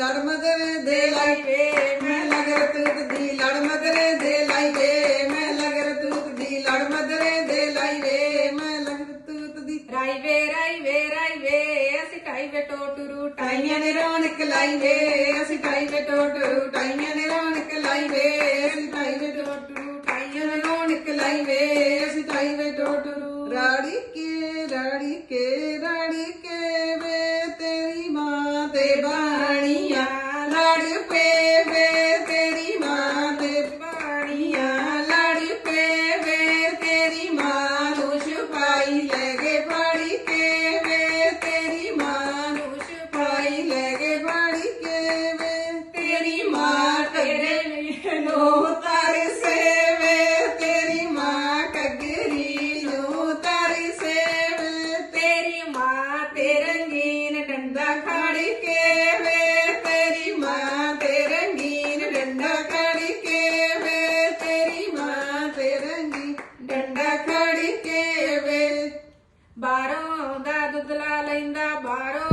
ਲੜ ਮਗਰੇ ਦੇ ਲਾਈ ਵੇ ਮੈਂ ਲਗਰ ਤੂਤ ਦੀ ਲੜ ਮਗਰੇ ਦੇ ਲਾਈ ਵੇ ਮੈਂ ਲਗਰ ਤੂਤ ਦੀ ਲੜ ਮਗਰੇ ਦੇ ਲਾਈ ਵੇ ਮੈਂ ਲਗਰ ਤੂਤ ਦੀ ਰਾਈ ਵੇ ਰਾਈ ਵੇ ਰਾਈ ਵੇ ਅਸੀਂ ਟਾਈ ਵੇ ਟੋਟਰੂ ਟਾਈਆਂ ਨੇ ਰੌਣਕ ਲਾਈ ਵੇ ਅਸੀਂ ਟਾਈ ਵੇ ਟੋਟਰੂ ਟਾਈਆਂ ਨੇ ਰੌਣਕ ਲਾਈ ਵੇ ਅਸੀਂ ਟਾਈ ਵੇ ਟੋਟਰੂ ਟਾਈਆਂ ਨੇ ਰੌਣਕ ਲਾਈ ਵੇ ਅਸੀਂ ਟਾਈ ਵੇ ਟੋਟਰੂ ਰਾੜੀ ਕੇ ਰਾੜੀ ਕੇ ਰਾੜੀ ਕੇ ਵੇ ਤੇਰੀ ਮਾਂ ਤੇ ਬਾਣੀਆਂ ਲੜ ਪੇ ਵੇ ਤੇਰੀ ਮਾਂ ਦੇ ਪਾਣੀਆਂ ਲੜ ਪੇ ਵੇ ਤੇਰੀ ਮਾਂ ਨੂੰ ਛੁਪਾਈ ਲੈ ਗਏ ਪਾਣੀ ਕੇ ਵੇ ਤੇਰੀ ਮਾਂ ਨੂੰ ਛੁਪਾਈ ਲੈ ਗਏ ਪਾਣੀ ਕੇ ਵੇ ਤੇਰੀ ਮਾਂ ਤੇਰੇ ਨੂੰ ਤਰਸੇ ਵੇ ਤੇਰੀ ਮਾਂ ਕਗਰੀ ਨੂੰ ਤਰਸੇ ਵੇ ਤੇਰੀ ਮਾਂ ਤੇ ਰੰਗੀਨ ਡੰਡਾ ਖੜ ਕੇ ਵੇ ਬਾਹਰੋਂ ਦਾ ਦੁੱਧ ਲਾ ਲੈਂਦਾ ਬਾਹਰੋਂ